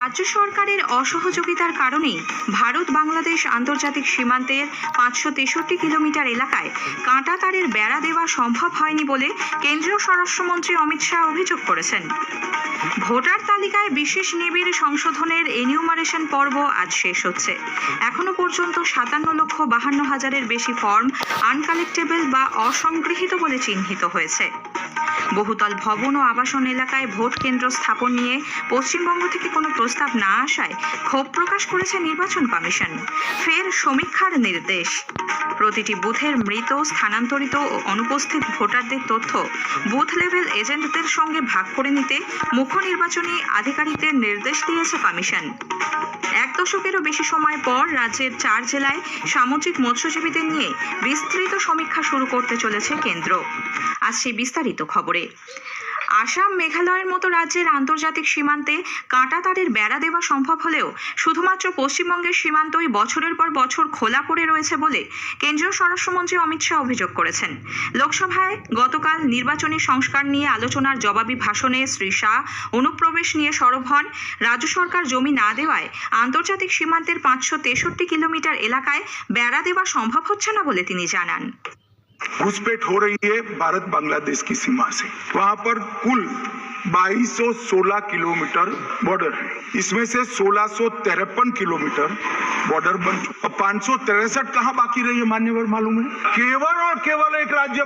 রাজ্য সরকারের অসহযোগিতার কারণেই ভারত বাংলাদেশ আন্তর্জাতিক সীমান্তের পাঁচশো তেষট্টি কিলোমিটার এলাকায় কাঁটা তারের বেড়া দেওয়া সম্ভব হয়নি বলে কেন্দ্রীয় স্বরাষ্ট্রমন্ত্রী অমিত শাহ অভিযোগ করেছেন। ভোটার তালিকায় বিশেষ নিবিড় সংশোধনের এনিউমারেশন পর্ব আজ শেষ হচ্ছে। এখনও পর্যন্ত সাতান্ন লক্ষ বাহান্ন হাজারের বেশি ফর্ম আনকালেক্টেবল বা অসংগৃহীত বলে চিহ্নিত হয়েছে। বহুতল ভবন ও আবাসন এলাকায় ভোট কেন্দ্র স্থাপন নিয়ে পশ্চিমবঙ্গ থেকে কোনো প্রস্তাব না আসায় ক্ষোভ প্রকাশ করেছে নির্বাচন কমিশন। ফের সমীক্ষার নির্দেশ। প্রতিটি বুথের মৃত, স্থানান্তরিত ও অনুপস্থিত ভোটারদের তথ্য বুথ লেভেল এজেন্টদের সঙ্গে ভাগ করে নিতে মুখ্য নির্বাচনী আধিকারিকদের নির্দেশ দিয়েছে কমিশন। এক দশকেরও বেশি সময় পর রাজ্যের চার জেলায় সামুদ্রিক মৎস্যজীবীদের নিয়ে বিস্তৃত সমীক্ষা শুরু করতে চলেছে কেন্দ্র। আজ সেই বিস্তারিত খবরে। আসাম মেঘালয়ের মতো রাজ্যের আন্তর্জাতিক সীমান্তে কাঁটা তারের বেড়া দেওয়া সম্ভব হলেও শুধুমাত্র পশ্চিমবঙ্গের সীমান্তই বছরের পর বছর খোলা পড়ে রয়েছে বলে কেন্দ্রীয় স্বরাষ্ট্রমন্ত্রী অমিত শাহ অভিযোগ করেছেন। লোকসভায় গতকাল নির্বাচনী সংস্কার নিয়ে আলোচনার জবাবি ভাষণে শ্রী শাহ অনুপ্রবেশ নিয়ে সরব হন। রাজ্য সরকার জমি না দেওয়ায় আন্তর্জাতিক সীমান্তের পাঁচশো তেষট্টি কিলোমিটার এলাকায় বেড়া দেওয়া সম্ভব হচ্ছে না বলে তিনি জানান। घुसपैठ हो रही है भारत बांग्लादेश की सीमा से। वहाँ पर कुल 2216 किलोमीटर बॉर्डर है। इसमें से सोलह किलोमीटर बॉर्डर बन चुका पाँच सौ तिरसठ कहाँ बाकी रही है, मान्यवर मालूम है? केवल और केवल एक राज्य